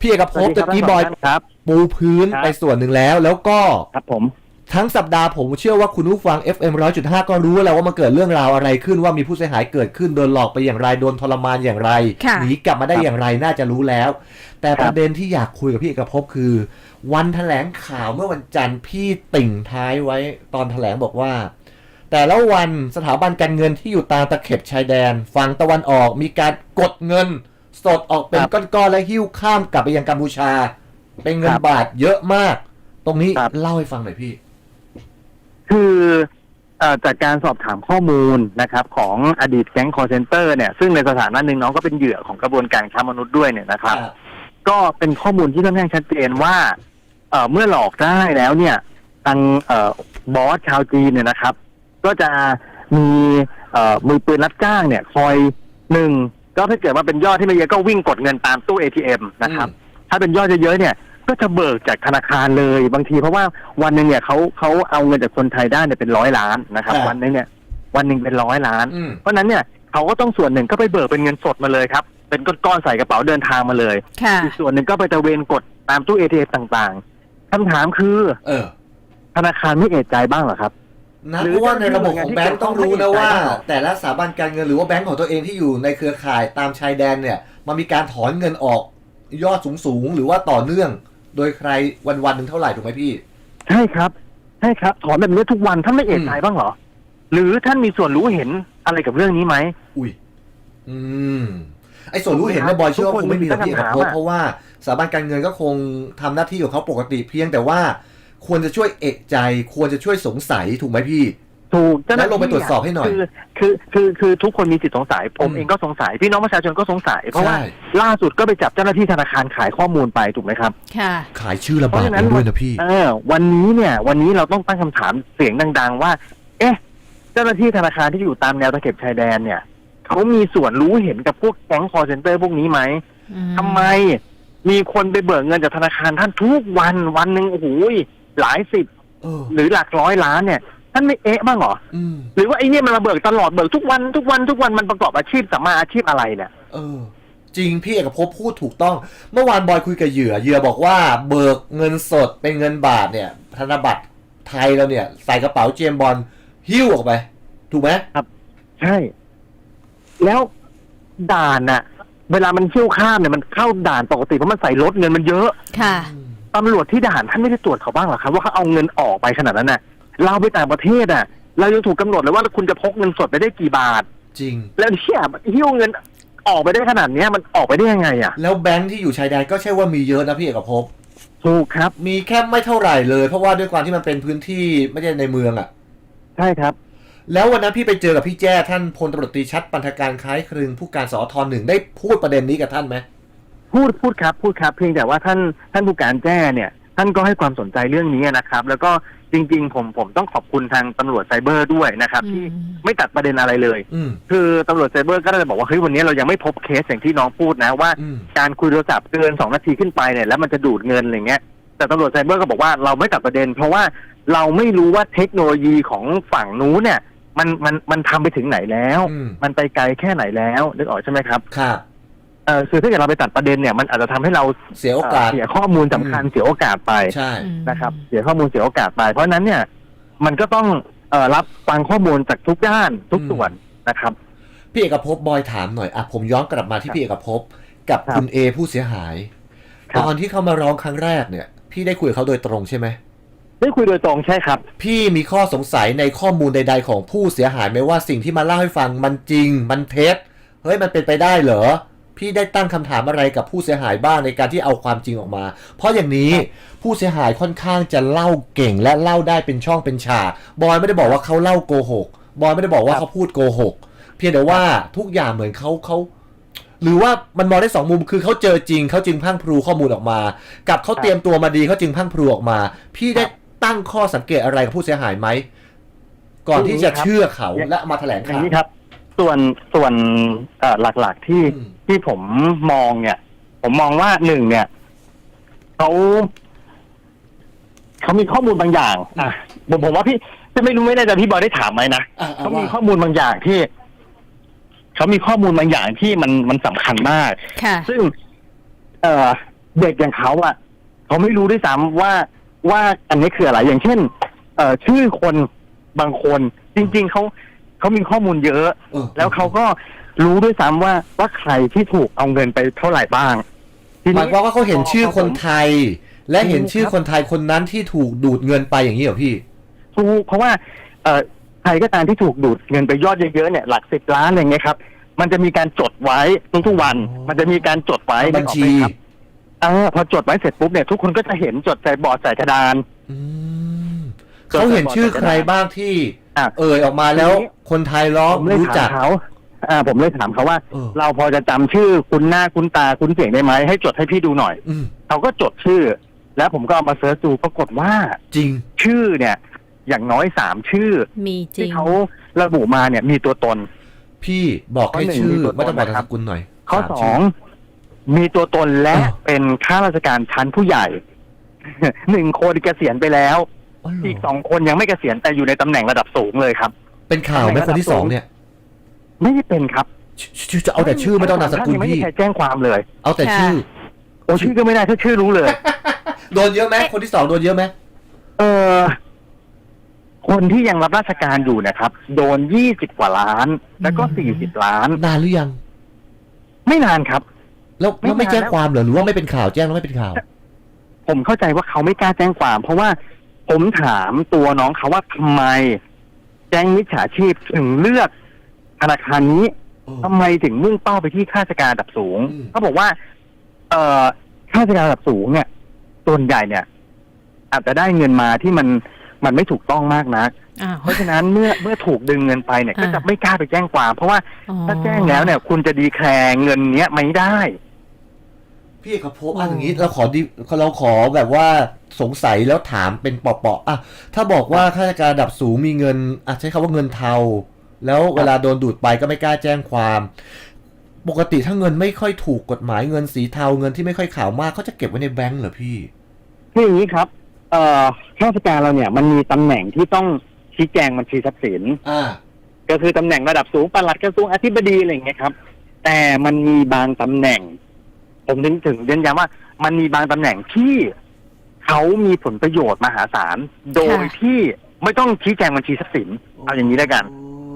พี่เอกภพตะกี้บอยครับ ปูพื้นครับไปส่วนหนึ่งแล้ว แล้วก็ครับผม ทั้งสัปดาห์ผมเชื่อว่าคุณผู้ฟัง FM 100.5 ก็รู้แล้วว่ามันเกิดเรื่องราวอะไรขึ้นว่ามีผู้เสียหายเกิดขึ้นโดนหลอกไปอย่างไรโดนทรมานอย่างไรค่ะหนีกลับมาได้ครับอย่างไรน่าจะรู้แล้ว แต่ครับประเด็นที่อยากคุยกับพี่เอกภพคือ วันแถลงข่าวเมื่อวันจันทร์พี่ติ่งท้ายไว้ตอนแถลงบอกว่าแต่ละวันสถาบันการเงินที่อยู่ตามตะเข็บชายแดน ฝั่งตะวันออกมีการกดเงิน สดออกเป็นครับก้อนๆและหิ้วข้ามกลับไปยังกัมพูชา เป็นเงินครับบาทเยอะมาก ตรงนี้ครับ เล่าให้ฟังหน่อยพี่ คือเอ่อจากการสอบถามข้อมูลนะครับ ของอดีตแก๊งคอร์เซนเตอร์เนี่ยซึ่งในสถานะหนึ่งน้องก็เป็นเหยื่อของกระบวนการค้ามนุษย์ด้วยเนี่ยนะครับ ก็เป็นข้อมูลที่ค่อนข้างชัดเจนว่าเอ่อเมื่อหลอกได้แล้วเนี่ยทางเอ่อบอสชาวจีนเนี่ยนะครับ ก็จะมีเอ่อมือปืนรับจ้างเนี่ย คอยหนึ่ง ก็ถ้าเกิดว่าเป็นยอดที่ไม่เยอะก็วิ่งกดเงินตามตู้ ATM นะครับ ถ้าเป็นยอดเยอะๆเนี่ย ก็จะเบิกจากธนาคารเลยบางทีเพราะว่าวันหนึ่งเนี่ยเขาเขาเอาเงินจากคนไทยได้เนี่ยเป็นร้อยล้านนะครับครับวันหนึงเนี่ยวันหนึ่งเป็นร้อยล้าน อืม เพราะฉะนั้นเนี่ยเขาก็ต้องส่วนหนึ่งก็ไปเบิกเป็นเงินสดมาเลยครับ เป็นก้อนๆใส่กระเป๋าเดินทางมาเลย ค่ะ อีกส่วนหนึ่งก็ไปตระเวนกดตามตู้เอทีเอต่างๆคำถามคือเออ ธนาคารไม่เอะใจบ้างเหรอครับ นะหรือเพราะว่าในระบบของแบงก์ต้องรู้นะว่าที่เกี่ยวข้องไม่ได้หรอกแต่ละสถาบันการเงินหรือว่าแบงก์ของตัวเองที่อยู่ในเครือข่ายตามชายแดนเนี่ยมันมีการถอนเงินออกยอดสูงๆหรือว่าต่อเนื่อง โดยใครวันๆหนึ่งเท่าไหร่ถูกไหมพี่ใช่ครับใช่ครับ ถอนแบบนี้ทุกวันท่านไม่เอะใจบ้างเหรอ หรือท่านมีส่วนรู้เห็นอะไรกับเรื่องนี้ไหมอุ้ยอืมไอ้ส่วนรู้เห็นในยบอยเชื่อว่าคงไม่มีหรอกพี่เอกภพเพราะว่าสถาบันการเงินก็คงทำหน้าที่ของเขาปกติเพียงแต่ว่า ควรจะช่วยเอกใจ ควรจะช่วยสงสัยถูกไหมพี่ ถูกเจ้าหน้าแล้วลงไปตรวจสอบให้หน่อย คือคือคือคือทุกคนมีสิทธิสงสัย ผมอืมเองก็สงสัย พี่น้องประชาชนก็สงสัย เพราะว่าใช่ล่าสุดก็ไปจับเจ้าหน้าที่ธนาคารขายข้อมูลไปถูกไหมครับค่ะขายชื่อระบาดเพราะฉะนั้นด้วยนะพี่เออวันนี้เนี่ย วันนี้เราต้องตั้งคำถามเสียงดัง ๆ ว่า เอ๊ะ เจ้าหน้าที่ธนาคารที่อยู่ตามแนวตะเข็บชายแดนเนี่ยเขามีส่วนรู้เห็นกับพวกแก๊งคอร์เซนเตอร์พวกนี้ไหมอืมทำไมมีคนไปเบิกเงินจากธนาคารท่านทุกวันวันหนึ่งโอ้โห หลายสิบเออหรือหลักร้อยล้านเนี่ยท่านไม่เอ๊ะบ้างเหรอ อืมหรือว่าไอ้เนี่ยมันมาเบิกตลอดเบิกทุกวันทุกวันทุกวันมันประกอบอาชีพสัมมาอาชีพอะไรเนี่ย เออ จริงพี่เอกภพพูดถูกต้อง เมื่อวานบอยคุยกับเหยื่อเหยื่อบอกว่าเบิกเงินสดเป็นเงินบาทเนี่ย ธนบัตรไทยเราเนี่ย ใส่กระเป๋าเจมส์บอลหิ้วออกไป ถูกไหมใช่ แล้วด่านน่ะ เวลามันเที่ยวข้ามเนี่ยมันเข้าด่านปกติเพราะมันใส่รถเงินมันเยอะ ค่ะ ตำรวจที่ด่านท่านไม่ได้ตรวจเขาบ้างเหรอครับ ว่าเขาเอาเงินออกไปขนาดนั้นน่ะ เราไปต่างประเทศอะ เรายังถูกกำหนดเลยว่าคุณจะพกเงินสดไปได้กี่บาท จริง แล้วเนี่ยหิ้วเงินออกไปได้ขนาดเนี้ยมันออกไปได้ยังไงอะ แล้วแบงค์ที่อยู่ชายแดนก็ใช่ว่ามีเยอะนะพี่เอกภพถูกครับ มีแค่ไม่เท่าไหร่เลย เพราะว่าด้วยความที่มันเป็นพื้นที่ไม่ใช่ในเมืองอะ่ะ ใช่ครับ แล้ววันนั้นพี่ไปเจอกับพี่แจ้ท่านพลตำรวจตรีชัดปันธการคล้ายคลึงผู้การสอทหนึ่งได้พูดประเด็นนี้กับท่านไหม พูดพูดครับพูดครับเพียงแต่ว่าท่านท่านผู้การแจ้เนี่ยท่านก็ให้ความสนใจเรื่องนี้นะครับ แล้วก็จริง ๆ ผมผมต้องขอบคุณทางตำรวจไซเบอร์ด้วยนะครับ ที่อืมไม่ตัดประเด็นอะไรเลย อืม คือตำรวจไซเบอร์ก็เลยบอกว่าเฮ้ยวันนี้เรายังไม่พบเคสอย่างที่น้องพูดนะว่า อืม การคุยโทรศัพท์เกินสองนาทีขึ้นไปเนี่ยแล้วมันจะดูดเงินอะไรเงี้ยแต่ตำรวจไซเบอร์ก็บอกว่าเราไม่ตัดประเด็น เพราะว่าเราไม่รู้ว่าเทคโนโลยีของฝั่งนู้นเนี่ย มันมันมันทำไปถึงไหนแล้ว อืม มันไปไกลแค่ไหนแล้วนึกออกใช่ไหมครับ ครับเออคือถ้าเกิดเราไปตัดประเด็นเนี่ยมันอาจจะทำให้เราเสียโอกาส เสียข้อมูลสำคัญเสียโอกาสไป ใช่อืมนะครับเสียข้อมูลเสียโอกาสไป เพราะฉะนั้นเนี่ยมันก็ต้องเอ่อรับฟังข้อมูลจากทุกด้านทุกอืม ส่วนนะครับ พี่เอกภพบอยถามหน่อยอะผมย้อนกลับมาที่พี่เอกภพกับครับคุณเอผู้เสียหาย ครับ ตอนที่เขามาร้องครั้งแรกเนี่ย พี่ได้คุยกับเขาโดยตรงใช่ไหม ได้คุยโดยตรงใช่ครับ พี่มีข้อสงสัยในข้อมูลใด ๆ ของผู้เสียหายไหมว่าสิ่งที่มาเล่าให้ฟังมันจริง มันเท็จ เฮ้ยมันเป็นไปได้เหรอ พี่ได้ตั้งคำถามอะไรกับผู้เสียหายบ้างในการที่เอาความจริงออกมา เพราะอย่างนี้ผู้เสียหายค่อนข้างจะเล่าเก่งและเล่าได้เป็นช่องเป็นฉากบอยไม่ได้บอกว่าเขาเล่าโกหกบอยไม่ได้บอกว่าครับเขาพูดโกหกเพียงแต่ว่าทุกอย่างเหมือนเขาเขาหรือว่ามันมองได้สองมุมคือเขาเจอจริงเขาจึงพรังพรูข้อมูลออกมา กับเขาเตรียมตัวมาดีเขาจึงพรังพรูออกมา พี่ได้ตั้งข้อสังเกตอะไรกับผู้เสียหายไหมก่อนที่จะเชื่อเขาและมาแถลงอย่าข่างวนี้ครับ ส่วนส่วนเอ่อหลักๆที่อืม ที่ผมมองเนี่ย ผมมองว่าหนึ่งเนี่ยเขาเขามีข้อมูลบางอย่างอะผมผมว่าพี่จะไม่รู้ไม่แน่ใจพี่บอยได้ถามไหมนะอะอะเขามีว่าข้อมูลบางอย่างที่เขามีข้อมูลบางอย่างที่มันมันสำคัญมาก ค่ะ ซึ่ง เอ่อเด็กอย่างเขาอะเขาไม่รู้ด้วยซ้ำว่าว่าอันนี้คืออะไรอย่างเช่น เอ่อชื่อคนบางคน จริง ๆเขา เขามีข้อมูลเยอะ เออ แล้วเขาก็รู้ด้วยซ้ำว่าว่าใครที่ถูกเอาเงินไปเท่าไหร่บ้างทีหมายความว่าเขาเห็นชื่อคนพไทย และเห็นชื่อคนไทยคนนั้นที่ถูกดูดเงินไปอย่างนี้เหรอพี่ ถูกเพราะว่าเอ่อใครก็ตามที่ถูกดูดเงินไปยอดเยอะๆเนี่ยหลักสิบล้านอะไรเงี้ยครับ มันจะมีการจดไว้ทุกๆวัน อ๋อ มันจะมีการจดไว้บัญชีนึกออกไหมครับเออพอจดไว้เสร็จปุ๊บเนี่ยทุกคนก็จะเห็นจดใส่บอร์ดใส่กระดาน อืมเขาเห็นชื่อใครบ้างที่ อะ เอ่ยออกมาแล้วทีนี้คนไทยร้องผมเลยรู้ถาจัมก เขาอ่า ผมเลยถามเขาว่า เออ เราพอจะจำชื่อคุณหน้าคุณตาคุณเสียงได้ไหมให้จดให้พี่ดูหน่อย อืมเขาก็จดชื่อ แล้วผมก็เอามาเสิร์ชดูปรากฏว่าจริง ชื่อเนี่ย อย่างน้อยสามชื่อ มีจริที่ง เขาระบุมาเนี่ย มีตัวตน พี่บอกให้ข้อหนึ่งชื่อมีตัวตนไม่ต้องบอกนะนามครัสบกุลหน่อยข้อสามสอชื่ งมีตัวตนและอ้าวเป็นข้าราชการชั้นผู้ใหญ่ หนึ่งคนเกษียณไปแล้ว อ๋อเหรอีกสองคนยังไม่เกษียณแต่อยู่ในตำแหน่งระดับสูงเลยครับ เป็นข่าวไหมคนที่สองเนี่ย ไม่ได้เป็นครับชื่อจะเอาแต่ชื่อไม่ต้องนามสกุลท่ยังไม่พี่มีใครแจ้งความเลย เอาแต่ชื่อโอ้ชื่อก็ไม่ได้ถ้าชื่อรู้เลยโดนเยอะไหมคนที่สองโดนเยอะไหมเออคนที่ยังรับราชการอยู่นะครับ โดนยี่สิบกว่าล้าน แล้วก็สี่สิบล้านนานหรือยัง ไม่นานครับแล้วไม่แล้วไม่นานแจ้งแล้วความเหรอหรือว่าไม่เป็นข่าวแจ้งแล้วไม่เป็นข่าว ผมเข้าใจว่าเขาไม่กล้าแจ้งความ เพราะว่า ผมถามตัวน้องเขาว่าทำไมแจ้งมิจฉาชีพถึงเลือกธนาคารนี้ทำไมถึงมุ่งเป้าไปที่ข้าราชการระดับสูง อืม เขาบอกว่า เอ่อข้าราชการระดับสูงเนี่ยส่วนใหญ่เนี่ย อาจจะได้เงินมาที่มันมันไม่ถูกต้องมากนัก อ้าว เพราะฉะนั้นเมื่อเมื่อถูกดึงเงินไปเนี่ย ก็อ่า จะไม่กล้าไปแจ้งความ เพราะว่าอ๋อถ้าแจ้งแล้วเนี่ย คุณจะดีแคลร์เงินเนี้ยไม่ได้ พี่เอกภพอะอย่างนี้เราขอดิเราขอแบบว่าสงสัยแล้วถามเป็นเปาะๆอะถ้าบอกว่าข้าราชการระดับสูงมีเงินอะใช้คำว่าเงินเทา แล้วเวลาโดนดูดไปก็ไม่กล้าแจ้งความ ปกติถ้าเงินไม่ค่อยถูกกฎหมายเงินสีเทาเงินที่ไม่ค่อยขาวมากเขาจะเก็บไว้ในแบงก์เหรอพี่คืออย่างนี้ครับ เอ่อข้าราชการเราเนี่ยมันมีตำแหน่งที่ต้องชี้แจงบัญชีทรัพย์สินอ่าก็คือตำแหน่งระดับสูงปลัดกระทรวงอธิบดีอะไรอย่างเงี้ยครับ แต่มันมีบางตำแหน่ง ผมถึงถึงเน้นย้ำว่า มันมีบางตำแหน่งที่เขามีผลประโยชน์มหาศาล โดยที่ไม่ต้องชี้แจงบัญชีทรัพย์สิน เอาอย่างนี้แล้วกัน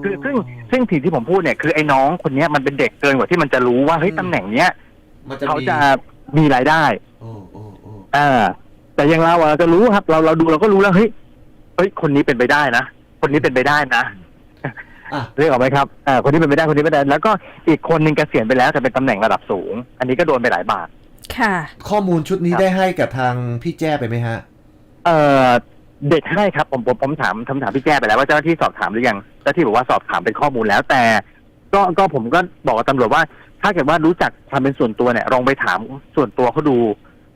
คือซึ่งซึ่งสิ่งที่ผมพูดเนี่ยคือไอ้น้องคนเนี้ยมันเป็นเด็กเกินกว่าที่มันจะรู้ว่าเฮ้ยอืมตำแหน่งเนี้ยมันจะเขามีจะมีรายได้ โอ้โอ้โอ้อ่าแต่อยังเราอะเราจะรู้ครับ เราเราดูเราก็รู้แล้วเฮ้ยเฮ้ยคนนี้เป็นไปได้นะคนนี้เป็นไปได้นะ อะ เรียกออกไหมครับอ่าคนนี้เป็นไปได้คนนี้เป็นไปได้ แล้วก็อีกคนหนึ่งเกษียณไปแล้วแต่เป็นตำแหน่งระดับสูง อันนี้ก็โดนไปหลายบาท ค่ะ ข้อมูลชุดนี้ครับได้ให้กับทางพี่แจ้ไปไหมฮะ เอ่อเด็กให้ครับผมผมผมถามคำถามพี่แจ้ไปแล้วว่าเจ้าหน้าที่สอบถามหรือยังเจ้าหน้าที่บอกว่าสอบถามเป็นข้อมูลแล้ว แต่ ก็ก็ผมก็บอกกับตำรวจว่า ถ้าเกิดว่ารู้จักความเป็นส่วนตัวเนี่ยลองไปถามส่วนตัวเขาดู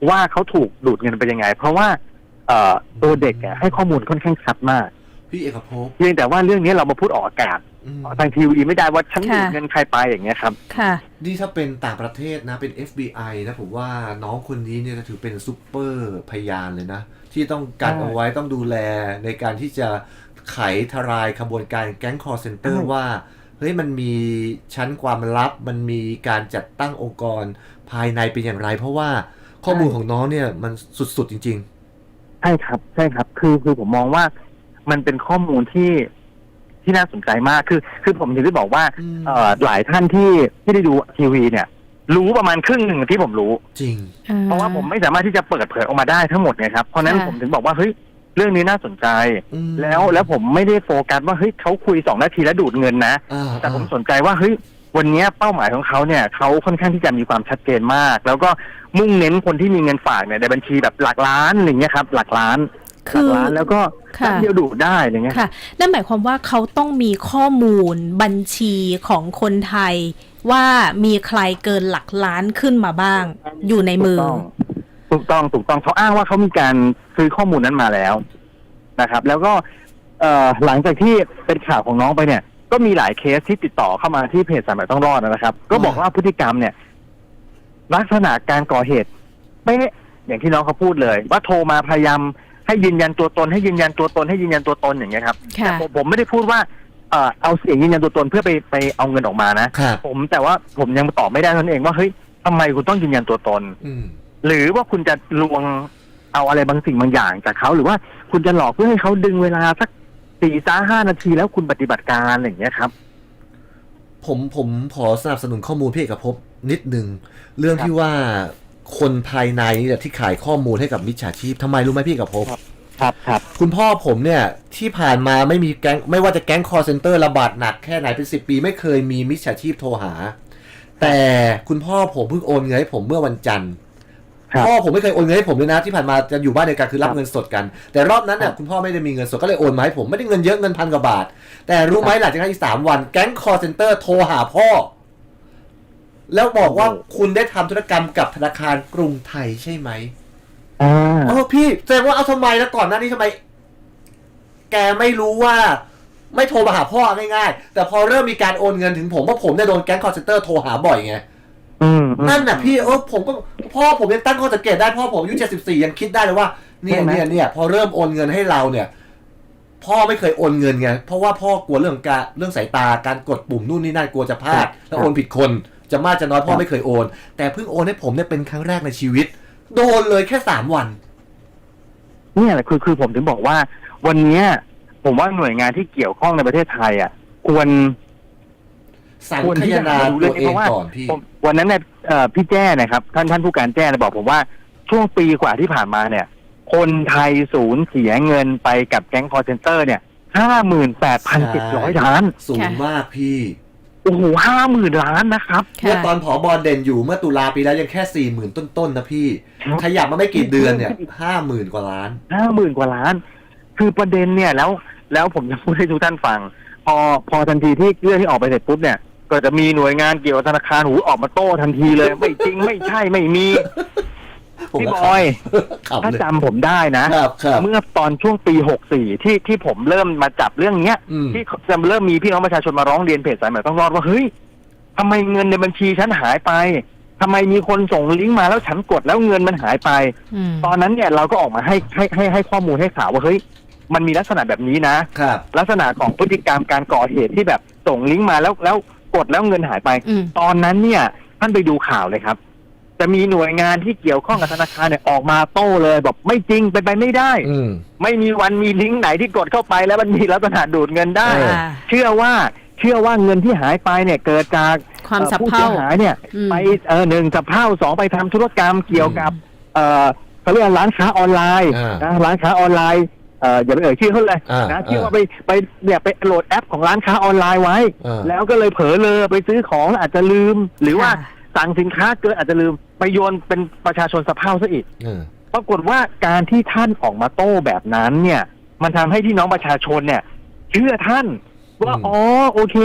ว่าเขาถูกดูดเงินไปยังไง เพราะว่า เอ่อตัวเด็กเนี่ยให้ข้อมูลค่อนข้างชัดมาก พี่เอกภพเพียงแต่ว่าเรื่องนี้เรามาพูดออกอากาศอืมทางทีวีไม่ได้ว่าฉันค่ะดูดเงินใครไปอย่างเงี้ยครับ ค่ะ นี่ถ้าเป็นต่างประเทศนะเป็น FBI นะผมว่าน้องคนนี้เนี่ยจะถือเป็นซูเปอร์พยานเลยนะ ที่ต้องกันใช่เอาไว้ต้องดูแลในการที่จะไขทลายขบวนการแก๊งคอร์เซนเตอร์ใช่ว่าเฮ้ยมันมีชั้นความลับ มันมีการจัดตั้งองค์กรภายในเป็นอย่างไร เพราะว่าข้อมูลของน้องเนี่ยมันสุดๆจริงใช่ครับใช่ครับ คือคือผมมองว่า มันเป็นข้อมูลที่ที่น่าสนใจมากคือคือผมถึงได้บอกว่าอืม เอ่อหลายท่านที่ที่ได้ดูทีวีเนี่ย รู้ประมาณครึ่งหนึ่งที่ผมรู้ๆจริงเพราะว่าผมไม่สามารถที่จะเปิดเผยออกมาได้ทั้งหมดไงครับเพราะฉะนั้นค่ะ ผมถึงบอกว่าเฮ้ยเรื่องนี้น่าสนใจ อืมแล้วแล้วผมไม่ได้โฟกัสว่าเฮ้ยเขาคุยสองนาทีแล้วดูดเงินนะ อ่าแต่ผมสนใจว่าเฮ้ยวันเนี้ยเป้าหมายของเขาเนี่ยเขาค่อนข้างที่จะมีความชัดเจนมาก แล้วก็มุ่งเน้นคนที่มีเงินฝากเนี่ยในบัญชีแบบหลักล้านอะไรเงี้ยครับหลักล้านห คืลัอล้านแล้วก็ค่ะแป๊บเดียวดูดได้อะไรเงี้ยค่ะ นั่นหมายความว่าเขาต้องมีข้อมูลบัญชีของคนไทย ว่ามีใครเกินหลักล้านขึ้นมาบ้าง อยู่ในมือถูกต้องถูกต้องถูกต้องเขาอ้างว่าเขามีการซื้อข้อมูลนั้นมาแล้วนะครับ แล้วก็เอ่อหลังจากที่เป็นข่าวของน้องไปเนี่ย ก็มีหลายเคสที่ติดต่อเข้ามาที่เพจสายใหม่ต้องรอดนะครับ ก็บอกว่าพฤติกรรมเนี่ย ลักษณะการก่อเหตุเป๊ะอย่างที่น้องเขาพูดเลย ว่าโทรมาพยายาม ให้ยืนยันตัวตนให้ยืนยันตัวตนให้ยืนยันตัวตนอย่างเงี้ยครับค่ะแต่ผมผมไม่ได้พูดว่าเอ่อเอาเสียงยืนยันตัวตนเพื่อไปไปเอาเงินออกมานะ ครับ ผมแต่ว่าผมยังตอบไม่ได้เท่านั้นเองว่าเฮ้ยทำไมคุณต้องยืนยันตัวตน อืม หรือว่าคุณจะลวงเอาอะไรบางสิ่งบางอย่างจากเขาหรือว่าคุณจะหลอกเพื่อให้เขาดึงเวลาสักสี่สาห้านาทีแล้วคุณปฏิบัติการอะไรอย่างเงี้ยครับ ผมผมขอสนับสนุนข้อมูลพี่เอกภพนิดนึงเรื่องที่ว่า คนภายในเนี่ยที่ขายข้อมูลให้กับมิจฉาชีพทำไมรู้ไหมพี่เอกภพครับครับครับคุณพ่อผมเนี่ยที่ผ่านมาไม่มีแก๊งไม่ว่าจะแก๊งคอร์เซนเตอร์ระบาดหนักแค่ไหนเป็นสิบปี ไม่เคยมีมิจฉาชีพโทรหา แต่คุณพ่อผมเพิ่งโอนเงินให้ผมเมื่อวันจันทร์ครับ พ่อผมไม่เคยโอนเงินให้ผมเลยนะที่ผ่านมาจะอยู่บ้านเดียวกันคือรับครับเงินสดกัน แต่รอบนั้นเนี่ยครับคุณพ่อไม่ได้มีเงินสดก็เลยโอนมาให้ผมไม่ได้เงินเยอะเงินพันกว่าบาท แต่รู้ไหมหลังจากนั้นอีกสามวันแก๊งคอร์เซนเตอร์โทรหาพ่อ แล้วบอกว่าคุณได้ทำธุรกรรมกับธนาคารกรุงไทยใช่ไหมอ่าเออพี่แสดงว่าเอาทำไมแล้วก่อนหน้านี้ทำไม แกไม่รู้ว่า ไม่โทรมาหาพ่อง่ายๆ แต่พอเริ่มมีการโอนเงินถึงผมเพราะผมได้โดนแก๊งคอร์เซนเตอร์โทรหาบ่อยไงอืมอืมนั่นน่ะพี่เออผมก็พ่อผมยังตั้งข้อสังเกตได้พ่อผมอายุเจ็ดสิบสี่ยังคิดได้เลยว่าเนี่ยใช่ไหมเนี่ยเนี่ยพอเริ่มโอนเงินให้เราเนี่ย พ่อไม่เคยโอนเงินไงเพราะว่าพ่อกลัวเรื่องการเรื่องสายตาการกดปุ่มนู่นนี่นั่นกลัวจะพลาด แล้วโอนผิดคน จะมากจะน้อยพ่อไม่เคยโอน แต่เพิ่งโอนให้ผมเนี่ยเป็นครั้งแรกในชีวิต โดนเลยแค่สามวัน เนี่ยแหละคือคือผมถึงบอกว่า วันเนี้ย ผมว่าหน่วยงานที่เกี่ยวข้องในประเทศไทยอะ ควรสังควรคที่ยจะนาหาดูเรื่ตัองวนี้เอเพงราะว่าก่อนพี่ ผมวันนั้นเนี่ยเอ่อพี่แจ้นะครับ ท่านท่านผู้การแจ้เนี่ยบอกผมว่าช่วงปีกว่าที่ผ่านมาเนี่ย คนไทยสูญเสียเงินไปกับแก๊งคอร์เซนเตอร์เนี่ยห้าหมื่นแปดพันเจ็ดร้อยล้าน สูงมากพี่ โอ้โหห้าหมื่นล้านนะครับ เมื่อตอนผอบอลเด่นอยู่เมื่อตุลาปีแล้วยังแค่สี่หมื่นต้นๆนะพี่ครับขยับมาไม่กี่เดือนเนี่ยห้าหมื่นกว่าล้านห้าหมื่นกว่าล้าน คือประเด็นเนี่ยแล้วแล้วผมจะพูดให้ทุกท่านฟัง พอพอทันทีที่เรื่องที่ออกไปเสร็จปุ๊บเนี่ย ก็จะมีหน่วยงานเกี่ยวกับธนาคารหูออกมาโต้ทันทีเลย ไม่จริงไม่ใช่ไม่มี ผมพี่ก็บอย ขำถ้าเลยจำผมได้นะ ครับครับ เมื่อตอนช่วงปีหกสี่ที่ที่ผมเริ่มมาจับเรื่องเนี้ย อืม ที่จะเริ่มมีพี่น้องประชาชนมาร้องเรียนเพจสายใหม่ต้องรอดว่า เฮ้ยทำไมเงินในบัญชีฉันหายไปทำไมมีคนส่งลิงก์มาแล้วฉันกดแล้วเงินมันหายไป อืม ตอนนั้นเนี่ยเราก็ออกมาให้ให้ให้ให้ข้อมูลให้ข่าวว่าเฮ้ยมันมีลักษณะแบบนี้นะ ครับ ลักษณะของพฤติกรรมการก่อเหตุที่แบบส่งลิงก์มาแล้วแล้วกดแล้วเงินหายไป อืม ตอนนั้นเนี่ยท่านไปดูข่าวเลยครับ จะมีหน่วยงานที่เกี่ยวข้องกับธนาคารเนี่ยออกมาโต้เลยบอกไม่จริงเป็นไปไม่ได้ อืม ไม่มีวันมีลิงก์ไหนที่กดเข้าไปแล้วมันมีลักษณะดูดเงินได้ เอออ่าเชื่อว่าเชื่อว่าเงินที่หายไปเนี่ยเกิดจากความสับผู้เพร่าเสียหายเนี่ย อืม ไปเออหนึ่งสับเพร่าสองไปทำธุรกรรมเกี่ยวกับเออเขาเรียกว่าร้านค้าออนไลน์อ่านนะร้านค้าออนไลน์เอออย่าไปเอ่ยชื่อเขาเลยอ่านะที่อ่าว่าไปไปเนี่ยไปโหลดแอปของร้านค้าออนไลน์ไว้ อ่า แล้วก็เลยเผลอเลยไปซื้อของแล้วอาจจะลืม หรือว่าค่ะ สั่งสินค้าเกินอาจจะลืมไปโยนเป็นประชาชนสะเพร่าซะอีกเออ ปรากฏว่าการที่ท่านออกมาโต้แบบนั้นเนี่ย มันทำให้พี่น้องประชาชนเนี่ยเชื่อท่านว่าอืม อ๋อโอเค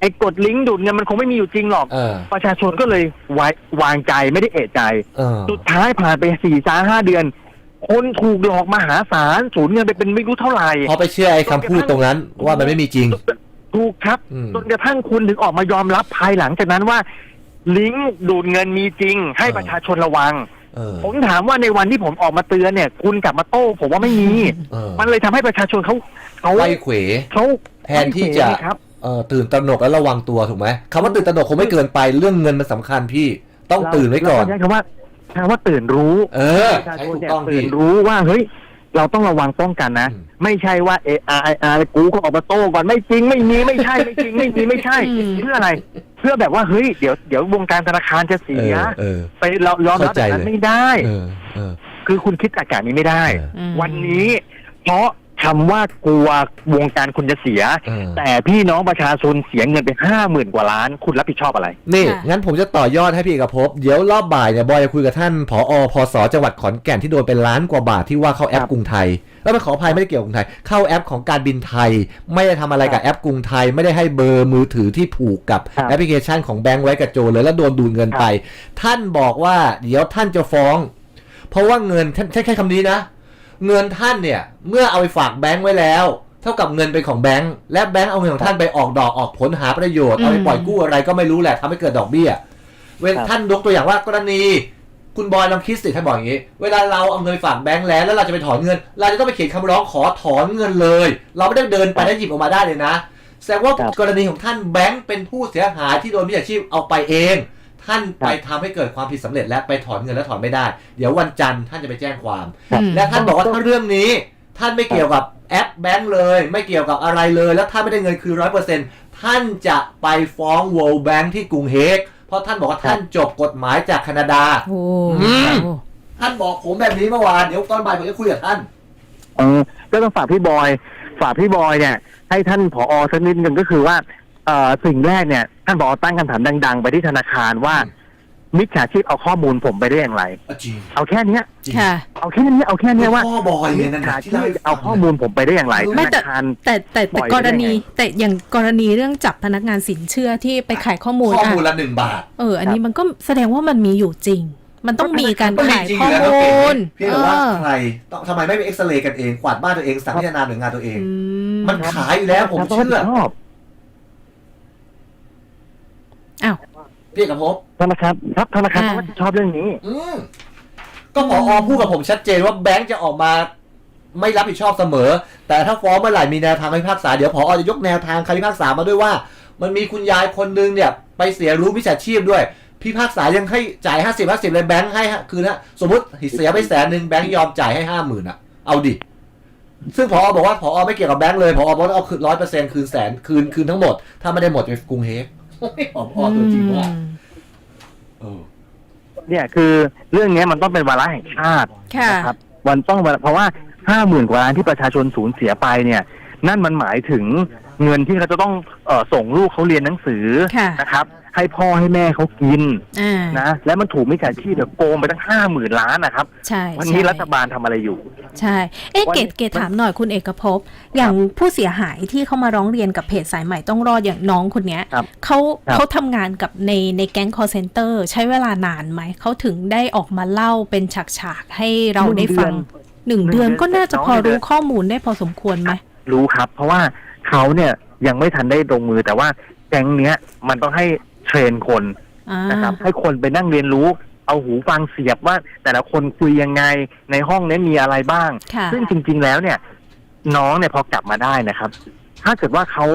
ไอ้กดลิงก์ดูดเงินมันคงไม่มีอยู่จริงหรอก เออ ประชาชนก็เลยไว้วางใจไม่ได้เอะใจ เออ สุดท้ายผ่านไปสี่สาห้าเดือน คนถูกหลอกมหาศาลสูญเงินไปเป็นไม่รู้เท่าไหร่ พอไปเชื่อไอ้คำพูดตรงนั้น ว่ามันไม่มีจริง ถูกครับอืม จนกระทั่งคุณถึงออกมายอมรับภายหลังจากนั้นว่า ลิงก์ดูดเงินมีจริง ให้เออประชาชนระวัง เออ ผมถามว่าในวันที่ผมออกมาเตือนเนี่ย คุณกลับมาโต้ผมว่าไม่มี เออ มันเลยทำให้ประชาชนเขาเขาไขว้เขว เขาแทนที่จะ ไม่เห็นครับ เอ่อตื่นตระหนกและระวังตัวถูกไหมคำว่าตื่นตระหนกคงไม่เกินไปเรื่องเงินมันสำคัญพี่ต้องตื่นไว้ก่อน เราใช้คำว่าใช้คำว่าตื่นรู้เออประชาใช้ชนถูกเนี่ยต้องตื่พี่ นรู้ว่าเฮ้ย เราต้องระวังป้องกันนะ อืม ไม่ใช่ว่าเอไอไอกูก็ออกมาโต้ก่อนไม่จริงไม่มีไม่ใช่ไม่จริงไม่มีไม่ใช่อืม เพื่ออะไร เพื่อแบบว่าเฮ้ยเดี๋ยวเดี๋ยววงการธนาคารจะเสีเอยอเออไปเรายอมรับเข้าใจแบบนั้นเลยไม่ได้ เออเออ คือคุณคิดอากาศนี้ไม่ได้ เอออืมวันนี้เพราะ คำว่ากลัววงการคุณจะเสียเออแต่พี่น้องประชาชนเสียเงินไปห้าหมื่นกว่าล้าน คุณรับผิดชอบอะไร นี่ค่ะงั้นผมจะต่อยอดให้พี่เอกภพเดี๋ยวรอบบ่ายเนี่ยบอยจะคุยกับท่านผอพสจังหวัดขอนแก่นที่โดนเป็นล้านกว่าบาทที่ว่าเข้าแอปครับกรุงไทยแล้วไม่ขออภัยไม่ได้เกี่ยวกับกรุงไทย เข้าแอปของการบินไทย ไม่ได้ทำอะไรกับแอปกรุงไทย ไม่ได้ให้เบอร์มือถือที่ผูกกับครับแอปพลิเคชันของแบงก์ไว้กับโจเลยแล้วโดนดูดเงินไป ท่านบอกว่าเดี๋ยวท่านจะฟ้อง เพราะว่าเงินท่านใช้แค่คำนี้นะ เงินท่านเนี่ยเมื่อเอาไปฝากแบงก์ไว้แล้ว เท่ากับเงินเป็นของแบงก์และแบงก์เอาเงินของท่านไปออกดอกออกผลหาประโยชน์เอาไปปล่อยกู้อะไรก็ไม่รู้แหละทำให้เกิดดอกเบี้ย เว้นครับท่านยกตัวอย่างว่ากรณีคุณบอยลองคิดสิท่านบอกอย่างนี้ เวลาเราเอาเงินไปฝากแบงก์แล้วแล้วเราจะไปถอนเงิน เราจะต้องไปเขียนคำร้องขอถอนเงินเลย เราไม่ได้เดินไปแล้วหยิบออกมาได้เลยนะ แสดงว่าครับกรณีของท่านแบงก์เป็นผู้เสียหายที่โดนมิจฉาชีพเอาไปเอง ทท่านไปทำให้เกิดความผิดสำเร็จและไปถอนเงินและถอนไม่ได้ เดี๋ยววันจันทร์ท่านจะไปแจ้งความครับอืมและท่านบอกว่าถ้าเรื่องนี้ท่านไม่เกี่ยวกับแอปแบงก์เลย ไม่เกี่ยวกับอะไรเลย แล้วท่านไม่ได้เงินคือร้อยเปอร์เซ็นต์ท่านจะไปฟ้อง World Bank ที่กรุงเฮกเพราะท่านบอกว่าท่านจบกฎหมายจากแคนาดาโอ้อืมท่านบอกผมแบบนี้เมื่อวานเดี๋ยวตอนบ่ายผมจะคุยกับท่านเออก็ต้องฝากพี่บอย ฝากพี่บอยเนี่ย ให้ท่านผอสักนิดหนึ่งก็คือว่าเอ่อสิ่งแรกเนี่ย ท่านผอตั้งคำถามดัง ๆ ไปที่ธนาคารว่าอืมมิจฉาชีพเอาข้อมูลผมไปได้อย่างไร จริงเอาแค่เนี้ย จริง ค่ะ เอาแค่นี้เอาแค่เนี้ยว่าพ่อบอยมิเนี่ยจนะฉาที่ชีล่พให้ฟังเอาข้อมูลผมไปได้อย่างไรธไม่นาแต่คาร แต่แต่ปล่แต่อยกไปได้รณีไงแต่อย่างกรณีเรื่องจับพนักงานสินเชื่อที่ไปขายข้อมูลข้ออะมูลละหนึ่งบาท เออ อันนี้มันก็แสดงว่ามันมีอยู่จริง มันต้องมีการก็มีขายจริงข้ออยู่แล้วมูลเพียงเอแต่ว่าอใครต้องทำไมไม่ไปเอ็กซเรย์กันเองกวาดบ้านตัวเองสั่งพิจารณาหน่วยงานตัวเอง อืมมันขายอยู่แล้วผมธนาคารเชื่อ ชอบ อ้าว พี่เอกภพธนาคารครับธนาคารอ่าต้องรับผิดชอบเรื่องนี้ อืมก็พอพูดกับผมชัดเจนว่าแบงค์จะออกมา ไม่รับผิดชอบเสมอ แต่ถ้าฟ้องเมื่อไหร่มีแนวทางพิพากษาเดี๋ยวพอจะยกแนวทางคำพิพากษามาด้วยว่า มันมีคุณยายคนนึงเนี่ย ไปเสียรู้วิชาชีพด้วยพิพากษายังให้จ่ายห้าสิบห้าสิบเลยแบงค์ให้ฮะคือนะสมมติเสียไปแสนหนึ่งแบงค์ยอมจ่ายให้ห้าหมื่นอะเอาดิซึ่งพอบอกว่าพอไม่เกี่ยวกับแบงค์เลยพอบอกว่าเอาคืนร้อยเปอร์เซ็นต์คืนแสนคืนคืนทั้งหมด ถ้าไม่ได้หมดไปกรุงเฮก โอ้ยพอตัวจริงว่าอืมเออ เนี่ยคือเรื่องเนี้ยมันต้องเป็นวาระแห่งชาติค่ะ นะครับมันต้องเพราะว่าห้าหมื่นกว่าล้านที่ประชาชนสูญเสียไปเนี่ย นั่นมันหมายถึงเงินที่เขาจะต้องเออส่งลูกเขาเรียนหนังสือค่ะ นะครับ ให้พ่อให้แม่เขากินอ่านะ และมันถูกมิจฉาชีพเนี่ยโกงไปตั้งห้าหมื่นล้านนะครับ ใช่วันนี้ใช่รัฐบาลทำอะไรอยู่ ใช่ เอ๊ะวันเกตเกตถามหน่อยคุณเอกภพอย่างผู้เสียหายที่เขามาร้องเรียนกับเพจสายใหม่ต้องรอดอย่างน้องคนเนี้ยครับเขาครับ เขาทำงานกับในในแก๊งคอร์เซนเตอร์ใช้เวลานานไหม เขาถึงได้ออกมาเล่าเป็นฉากๆ ให้เราได้ฟังหนึ่งหนึ่งเดือนเดือนก็น่าจะน้องพอเดืรู้อนข้อมูลได้พอสมควรไหม รู้ครับ เพราะว่าเขาเนี่ยยังไม่ทันได้ลงมือแต่ว่าแก๊งเนี้ยมันต้องให้ เทรนคนอ่านะครับให้คนไปนั่งเรียนรู้ เอาหูฟังเสียบว่า แต่ละคนคุยยังไงในห้องนี้มีอะไรบ้างค่ะซึ่งจริง ๆ แล้วเนี่ย น้องเนี่ยพอกลับมาได้นะครับ ถ้าเกิดว่าเขา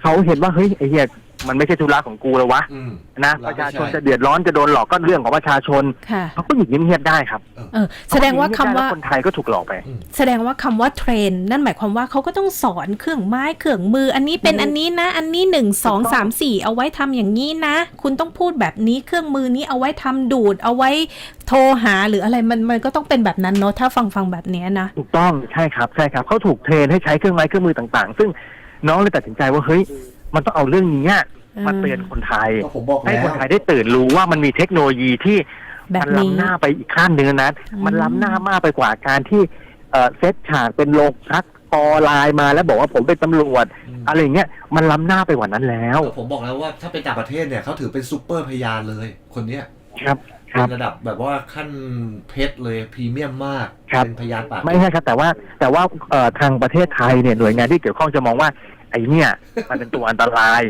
เขาเห็นว่าเฮ้ยไอ้เหี้ย มันไม่ใช่ธุระของกูแล้ววะอืม นะเราประชาชนไม่ใช่จะเดือดร้อนจะโดนหลอกก็เรื่องของประชาชนค่ะเขาก็อยู่เงียบๆได้ครับเออแสดงว่าคำว่า เขอยู่เงียบๆแล้คนไทยก็ถูกหลอกไป แสดงว่าคำว่าเทรนนั่นหมายความว่าเขาก็ต้องสอนเครื่องไม้เครื่องมือ อันนี้เป็นอืมอันนี้นะ อันนี้หนึ่งสองถูกต้องสามสี่เอาไว้ทำอย่างนี้นะ คุณต้องพูดแบบนี้เครื่องมือนี้เอาไว้ทำดูด เอาไว้โทรหาหรืออะไรมันมันก็ต้องเป็นแบบนั้นเนาะถ้าฟังฟังแบบเนี้ยนะ ถูกต้องใช่ครับใช่ครับเขาถูกเทรนให้ใช้เครื่องไม้เครื่องมือต่างๆ ซึ่งน้องเลยตัดสินใจว่าเฮ้ย มันต้องเอาเรื่องนี้มาเตือนคนไทย ก็ผมบอกให้แล้วคนไทยได้ตื่นรู้ว่ามันมีเทคโนโลยีที่แบบมันนี้ ล้ำหน้าไปอีกขั้นหนึ่งนะอืม มันล้ำหน้ามากไปกว่าการที่เอ่อเซตฉากเป็นโลกชักคอไลน์มาแล้วบอกว่าผมเป็นตำรวจ อืมอะไรอย่างเงี้ยมันล้ำหน้าไปกว่านั้นแล้ว ก็ผมบอกแล้วว่าถ้าเป็นต่างประเทศเนี่ยเขาถือเป็นซูเปอร์พยานเลย คนเนี้ยครับคเป็รับนระดับแบบว่าขั้นเพชรเลยพรีเมียมมากครับ เป็นพยานปากไม่ใช่ครับ แต่ว่าแต่ว่าเอ่อทางประเทศไทยเนี่ยหน่วยงานที่เกี่ยวข้องจะมองว่า ไอ้เนี่ย มันเป็นตัวอันตราย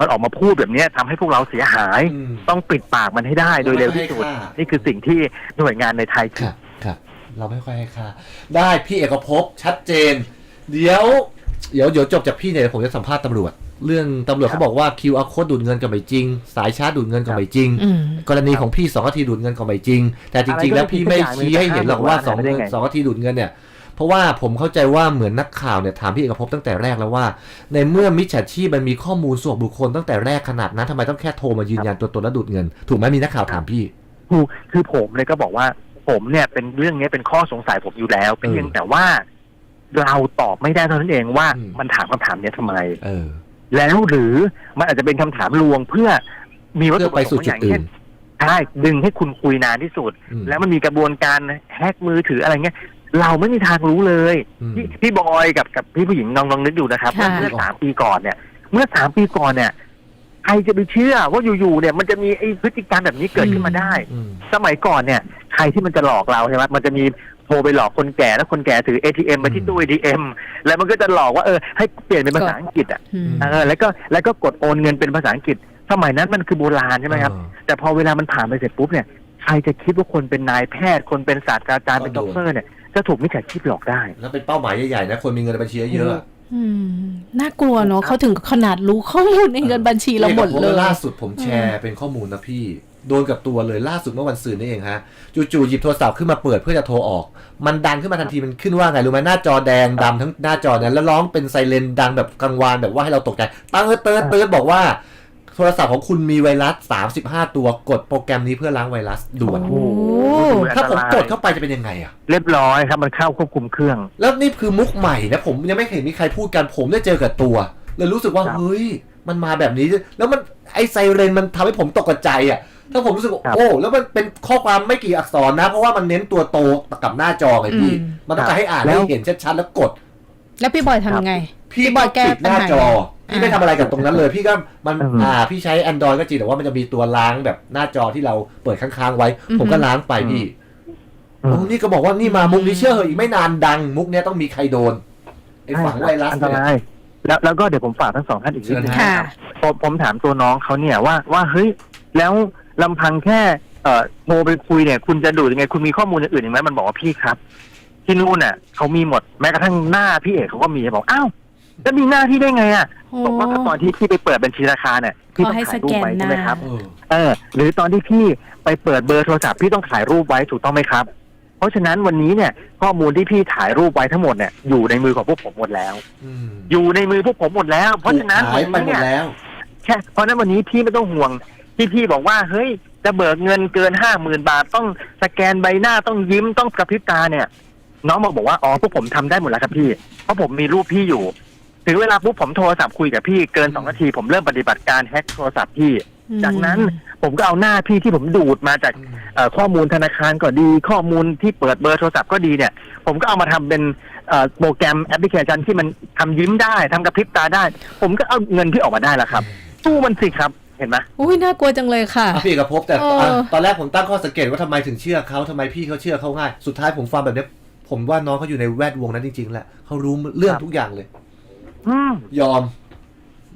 มันออกมาพูดแบบเนี้ยทำให้พวกเราเสียหาย อืม ต้องปิดปากมันให้ได้โดยเร็วที่สุด ไม่ให้ค่านี่คือสิ่งที่หน่วยงานในไทยคคิรัดบครับ เราไม่ค่อยให้ค่าได้พี่เอกภพชัดเจน เดี๋ยว เดี๋ยวเดี๋ยวจบจากพี่เนี่ยเดี๋ยวผมจะสัมภาษณ์ตำรวจ เรื่องตำรวจครับเขาบอกว่า QR code ดูดเงินก็ไม่จริง สายชาร์จดูดเงินก็ไม่จริง อืม กรณีของพี่สองนาทีดูดเงินก็ไม่จริง แต่จริง ๆ แล้วพี่ไม่ชี้ให้เห็นหรอกว่าสองไม่ได้ไงสองนาทีดูดเงินเนี่ย เพราะว่าผมเข้าใจว่าเหมือนนักข่าวเนี่ยถามพี่เอกภพตั้งแต่แรกแล้วว่า ในเมื่อมิจฉาชีพมันมีข้อมูลส่วนบุคคลตั้งแต่แรกขนาดนั้นทำไมต้องแค่โทรมายืนยันตัวตนและดูดเงิน ถูกไหมมีนักข่าวถามพี่คือคือผมเลยก็บอกว่าผมเนี่ยเป็นเรื่องนี้เป็นข้อสงสัยผมอยู่แล้วเป็นเพียงแต่ว่าเราตอบไม่ได้เท่านั้นเองว่าอืมมันถามคำถามเนี้ยทำไม เออ แล้วหรือมันอาจจะเป็นคำถามลวงเพื่อมีวัตเพื่ถุอไปสู่จุดอื่นใช่ดึงให้คุณคุยนานที่สุดอืมแล้วมันมีกระบวนการแฮกมือถืออะไรเงี้ย เราไม่มีทางรู้เลยอืมพี่พี่บอยกับกับพี่ผู้หญิงลองลองนึกดูนะครับค่ะ เมื่อสามปีก่อนเนี่ย เมื่อสามปีก่อนเนี่ยใครจะไปเชื่อว่าอยู่ๆเนี่ย มันจะมีไอ้พฤติกรรมแบบนี้เกิดขึ้นมาได้ อืม สมัยก่อนเนี่ย ใครที่มันจะหลอกเราใช่ไหมมันจะมีโทรไปหลอกคนแก่แล้วคนแก่ถือ ATM ไปที่ตู้ ATM แล้วมันก็จะหลอกว่าเออให้เปลี่ยนเป็นภาษาอังกฤษอะอืม เออแล้วก็แล้วก็กดโอนเงินเป็นภาษาอังกฤษ สมัยนั้นมันคือโบราณใช่ไหมครับเออแต่พอเวลามันผ่านไปเสร็จปุ๊บเนี่ยใครจะคิดว่าคนเป็นนายแพทย์ คนเป็นศาสตราจารย์ก็เป็นโดด็อนกเตอร์เนี่ย จะถูกมิจฉาชีพหลอกได้ แล้วเป็นเป้าหมายใหญ่ๆนะคนมีเงินในบัญชีเยอะอืมน่ากลัวเนาะเขาถึงขนาดรู้ข้อมูลในเงินบัญชีเราหมดเลนี่ยกับผมล่าสุดผมแชร์เป็นข้อมูลนะพี่ โดนกับตัวเลยล่าสุดเมื่อวันศุกร์นี่เองฮะจู่ๆหยิบโทรศัพท์ขึ้นมาเปิดเพื่อจะโทรออก มันดังขึ้นมาทันทีมันขึ้นว่าไงรู้ไหมหน้าจอแดงดำทั้งหน้าจอเนี่ยแล้วร้องเป็นไซเรนดังแบบกังวานแบบว่าให้เราตกใจตั้งเติร์ดเติร์ดบอกว่า โทรศัพท์ของคุณมีไวรัส 35 ตัวกดโปรแกรมนี้เพื่อล้างไวรัสด่วนโอ้ถ้าผมกดเข้าไปจะเป็นยังไงอะเรียบร้อยครับมันเข้าควบคุมเครื่อง แล้วนี่คือมุกใหม่นะผมยังไม่เห็นมีใครพูดกันผมได้เจอกับตัวเลยรู้สึกว่าครับเฮ้ยมันมาแบบนี้ แล้วมันไอไซเรนมันทำให้ผมตกใจอะถ้าผมรู้สึกว่าครับโอ้แล้วมันเป็นข้อความไม่กี่อักษรนะ เพราะว่ามันเน้นตัวโตกับหน้าจอไงพี่อืมมันต้องการให้อ่านแล้ให้วเห็นชัดๆแล้วกด แล้วพี่บอยทำยังไง พี่พี่บก็อยแก้ปิดหน้าปัญหาจอไง พี่ไม่ทำอะไรกับตรงนั้นเลย พี่ก็มันอืมอ่าพี่ใช้ Android ก็จริงแต่ว่ามันจะมีตัวล้างแบบหน้าจอที่เราเปิดค้างๆไว้อือฮึผมก็ล้างไปพี่อืมโอ้นี่ก็บอกว่านี่มามุกนี้เชื่อเหอะอีกไม่นานดังมุกเนี้ยต้องมีใครโดนไอ้ฝังไวรัสอันตเนี่ย รายแล้วแล้วก็เดี๋ยวผมฝากทั้งสองท่านอีกนิดนึงเชิญ ค่ะนะครับผมผมถามตัวน้องเขาเนี่ยว่าว่าเฮ้ยแล้วลำพังแค่เอ่อโทรไปคุยเนี่ย คุณจะดูยังไงคุณมีข้อมูลอย่างอื่นอีกไหมมันบอกว่าพี่ครับ ที่นู่นน่ะเขามีหมดแม้กระทั่งหน้าพี่เอกเขาก็มีบอกอ้าว จะมีหน้าพี่ได้ไงอะโอ้บอกว่าก็ตอนที่พี่ไปเปิดบัญชีธนาคารเนี่ยพี่ต้องเขาให้ถ่ายรูปไว้สแกนหน้าใช่ไหมครับ เออเออ หรือตอนที่พี่ไปเปิดเบอร์โทรศัพท์พี่ต้องถ่ายรูปไว้ถูกต้องไหมครับ เพราะฉะนั้นวันนี้เนี่ยข้อมูลที่พี่ถ่ายรูปไว้ทั้งหมดเนี่ยอยู่ในมือของพวกผมหมดแล้ว อืมอยู่ในมือพวกผมหมดแล้ว เพราะฉะนั้นหายไปวันหมนี้ดเนี่ยแล้ว แค่เพราะฉะนั้นวันนี้พี่ไม่ต้องห่วงที่พี่บอกว่าเฮ้ยจะเบิกเงินเกินห้าหมื่นบาทต้องสแกนใบหน้าต้องยิ้มต้องกระพริบตาเนี่ย น้องมาบอกว่าอ๋อพวกผมทำได้หมดแล้วครับพี่ เพราะผมมีรูปพี่อยู่ ถึงเวลาปุ๊บผมโทรศัพท์คุยกับพี่เกินสองนาที ผมเริ่มปฏิบัติการแฮ็กโทรศัพท์พี่ จากนั้นผมก็เอาหน้าพี่ที่ผมดูดมาจากเอ่อข้อมูลธนาคารก็ดี ข้อมูลที่เปิดเบอร์โทรศัพท์ก็ดีเนี่ย ผมก็เอามาทำเป็นเอ่อโปรแกรมแอปพลิเคชันที่มันทำยิ้มได้ทำกระพริบตาได้ ผมก็เอาเงินที่ออกมาได้แล้วครับสู้มันสิครับเห็นไหมอุ้ยน่ากลัวจังเลยค่ะอะพี่เอกภพแต่เอออะตอนแรกผมตั้งข้อสังเกตว่าทำไมถึงเชื่อเขาทำไมพี่เขาเชื่อเขาง่าย สุดท้ายผมฟังแบบเนี้ยผมว่าน้องเขาอยู่ในแวดวงนั้นจริงๆแหละเขารู้เรื่องทุกอย่างเลย อืม ยอม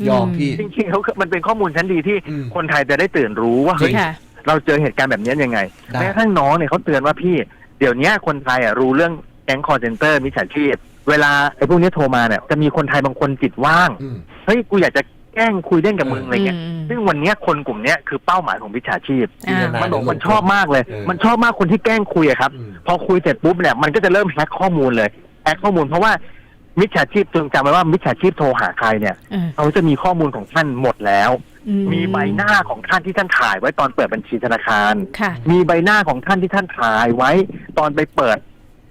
ยอมพี่ จริงๆเขามันเป็นข้อมูลชั้นดีที่อืม คนไทยจะได้ตื่นรู้ว่าเฮ้ยค่ะ เราเจอเหตุการณ์แบบนี้ยังไงได้ แม้กระทั่งน้องเนี่ยเขาเตือนว่าพี่ เดี๋ยวนี้คนไทยอะรู้เรื่องแก๊งคอร์เซนเตอร์มิจฉาชีพ เวลาไอ้พวกนี้โทรมาเนี่ยจะมีคนไทยบางคนจิตว่าง อืม เฮ้ยกูอยากจะแกล้งคุยเล่นกับมึงอะไรเงี้ยอืมซึ่งวันเนี้ยคนกลุ่มเนี้ยคือเป้าหมายของมิจฉาชีพ อ่ามันบอกมันชอบมากเลย เออ มันชอบมากคนที่แกล้งคุยอะครับ อืม พอคุยเสร็จปุ๊บเนี่ยมันก็จะเริ่มแฮ็กข้อมูลเลยแฮ็กข้อมูลเพราะว่า มิจฉาชีพจงจำไว้ว่ามิจฉาชีพโทรหาใครเนี่ยอ่าเขาจะมีข้อมูลของท่านหมดแล้ว อืมีใบหน้าของท่านที่ท่านถ่ายไว้ตอนเปิดบัญชีธนาคาร ค่ะ มีใบหน้าของท่านที่ท่านถ่ายไว้ ตอนไปเปิด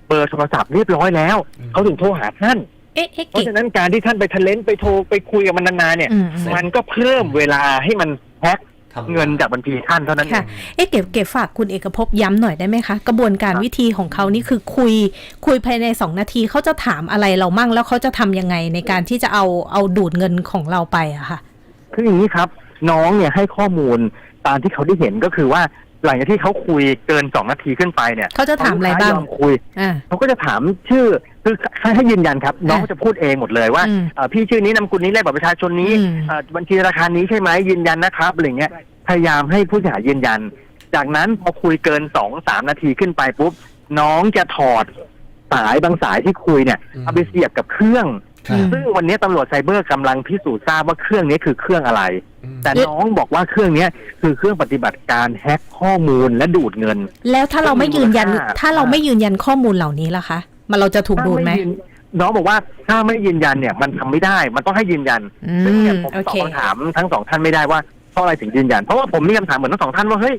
เบอร์โทรศัพท์เรียบร้อยแล้วอืม เขาถึงโทรหาท่าน เอ๊ะเอ๊ะเพราะเก๋ฉะนั้นการที่ท่านไปทะเลนไปโทรไปคุยกับมันนานๆเนี่ย อืมมันก็เพิ่มเวลาให้มันแฮ็กทำ เงินจากบัญชีท่านเท่านั้นเอค่ะงเอ๊ะเก็บเก็บฝากคุณเอกภพย้ำหน่อยได้ไหมคะ กระบวนการครับวิธีของเขานี่คือคุย คุยภายในสองนาทีเขาจะถามอะไรเรามั่งแล้วเขาจะทำยังไงในการที่จะเอาเอาดูดเงินของเราไปอะค่ะ คืออย่างนี้ครับ น้องเนี่ยให้ข้อมูลตามที่เขาได้เห็นก็คือว่า หลังจากที่เขาคุยเกินสองนาทีขึ้นไปเนี่ยเขาจะถามอะไรบ้างพลูกค้ยอมคุยอ่าเขาก็จะถามชื่อคือให้ให้ยืนยันครับ น้องอะก็จะพูดเองหมดเลยว่าอืมเอ่อพี่ชื่อนี้นามสกุลนี้เลขบัตรประชาชนนี้อืมเอ่อบัญชีธนาคารนี้ใช่ไหมยืนยันนะครับอะไรเงี้ยพยายามให้ผู้เสียหายยืนยัน จากนั้นพอคุยเกินสองสามนาทีขึ้นไปปุ๊บน้องจะถอดสายบางสายที่คุยเนี่ยอืมเอาไปเสียบกับเครื่องครับ ซึ่งวันนี้ตำรวจไซเบอร์กำลังพิสูจน์ทราบว่าเครื่องนี้คือเครื่องอะไรอืมแต่น้องบอกว่าเครื่องเนี้ยคือเครื่องปฏิบัติการแฮ็กข้อมูลและดูดเงิน แล้วถ้าเราไม่ยืนยันมูลค่าถ้าเราไม่ยืนยันข้อมูลเหล่านี้ล่ะคะ มันเราจะถูกดูดไหมถ้ายืนน้องบอกว่าถ้าไม่ยืนยันเนี่ย มันทำไม่ได้ มันต้องให้ยืนยันอืซึ่งเนี่ยมผมโอตอบเคคำถามทั้งสองท่านไม่ได้ว่าเพราะอะไรถึงยืนยัน เพราะว่าผมมีคำถามเหมือนทั้งสองท่านว่าเฮ้ย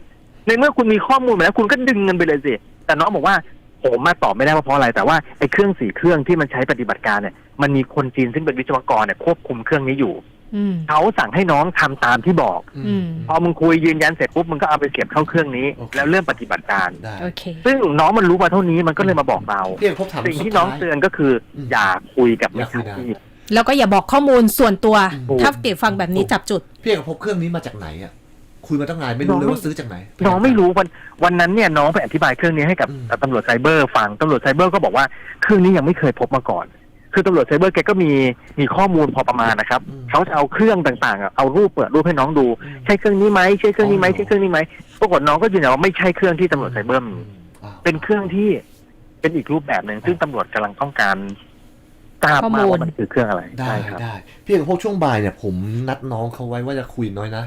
ในเมื่อคุณมีข้อมูลมาแล้วคุณก็ดึงเงินไปเลยสิแต่น้องบอกว่า ผมมาตอบไม่ได้ว่าเพราะอะไร แต่ว่าไอ้เครื่องสี่เครื่องที่มันใช้ปฏิบัติการเนี่ยมันมีคนจีนซึ่งเป็นวิศวกรเนี่ยควบคุมเครื่องนี้อยู่อืมเขาสั่งให้น้องทำตามที่บอก อืมพอมึงคุยยืนยันเสร็จปุ๊บมึงก็เอาไปเสียบเข้าเครื่องนี้ โอเค แล้วเริ่มปฏิบัติการ ได้โอเคซึ่งน้องมันรู้มาเท่านี้มันก็เลยมาบอกเรา พี่เอกภพถามสิ่งที่สุดน้องท้ายเตือนก็คืออมอย่าคุยกับอมิจย่าคุยฉานะชีพ แล้วก็อย่าบอกข้อมูลส่วนตัวถูกถ้าเก็บฟังแบบนี้จับจุด พี่เอกภพเครื่องนี้มาจากไหนอะ คุยมาตั้งนานไม่รู้เลยว่าซื้อจากไหน น้องไม่รู้วันวันนั้นเนี่ยน้องไปอธิบายเครื่องนี้ให้กับอืม ตำรวจไซเบอร์ฟังตำรวจไซเบอร์ก็บอกว่าเครื่องนี้ยังไม่เคยพบมาก่อน คือตำรวจไซเบอร์แกก็มีมีข้อมูลพอประมาณนะครับเขาจะเอาเครื่องต่างๆอะเอารูปเปิดรูปให้น้องดูอืมใช่เครื่องนี้ไหมใช่เครื่องนี้ไหมอ๋อใช่เครื่องนี้ไหมปรากฏน้องก็ยืนยันว่าไม่ใช่เครื่องที่ตำรวจไซเบอร์มีว้าวเป็นเครื่องที่เป็นอีกรูปแบบหนึ่งซึ่งตำรวจกำลังต้องการทราบข้อมูมาลว่ามันคือเครื่องอะไรได้ใช่ครับ ได้พี่เอกภพช่วงบ่ายเนี่ยผมนัดน้องเขาไว้ว่าจะคุยน้อยนะ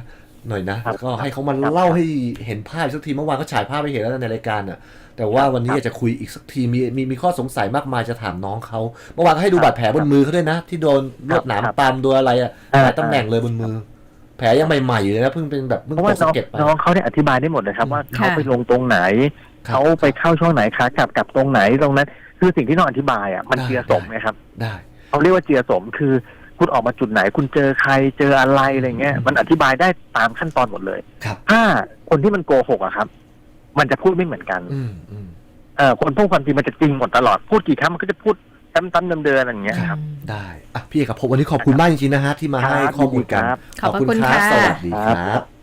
หน่อยนะครับแล้วก็ให้เขามาครับเล่าให้เห็นภาพสักทีเมื่อวานก็ฉายภาพไปเห็นแล้วในรายการอะ แต่ว่าวันนี้ครับอยากจะคุยอีกสักทีมีมีมีข้อสงสัยมากมายจะถามน้องเขาเมื่อวานก็ให้ดูบาดแผลบนมือเขาด้วยนะ ที่โดนลวดหนามครับปามโดนอะไรอะอ่าหลายตำแหน่งเลยบนมือ แผลยังใหม่ๆอยู่เลยนะเพิ่งเป็นแบบเพิ่งเพราะตว่ากสะน้องเก็ดไปน้องเขาเนี่ยอธิบายได้หมดเลยครับว่าค่ะเขาไปลงตรงไหนครับเขาไปเข้าช่องไหนขากลับกลับตรงไหนตรงนั้น คือสิ่งที่น้องอธิบายอะมันได้เจียสมไงครับ ได้เขาเรียกว่าเจียสมคือ คุณออกมาจุดไหน คุณเจอใครเจออะไรอะไรเงี้ย มันอธิบายได้ตามขั้นตอนหมดเลย ครับ ถ้าคนที่มันโกหกอะครับ มันจะพูดไม่เหมือนกันอืมอืมเออคนพูดความจริงมันจะจริงหมดตลอดพูดกี่ครั้งมันก็จะพูดซ้ำๆเดิมๆอะไรอย่างเงี้ยครับ ได้อะพี่เอกภพวันนี้ขอบคุณมากจริงๆนะฮะที่มาให้ครับข้อมูลกันยินดีครับขอบพระคุณค่ะสวัสดีครับ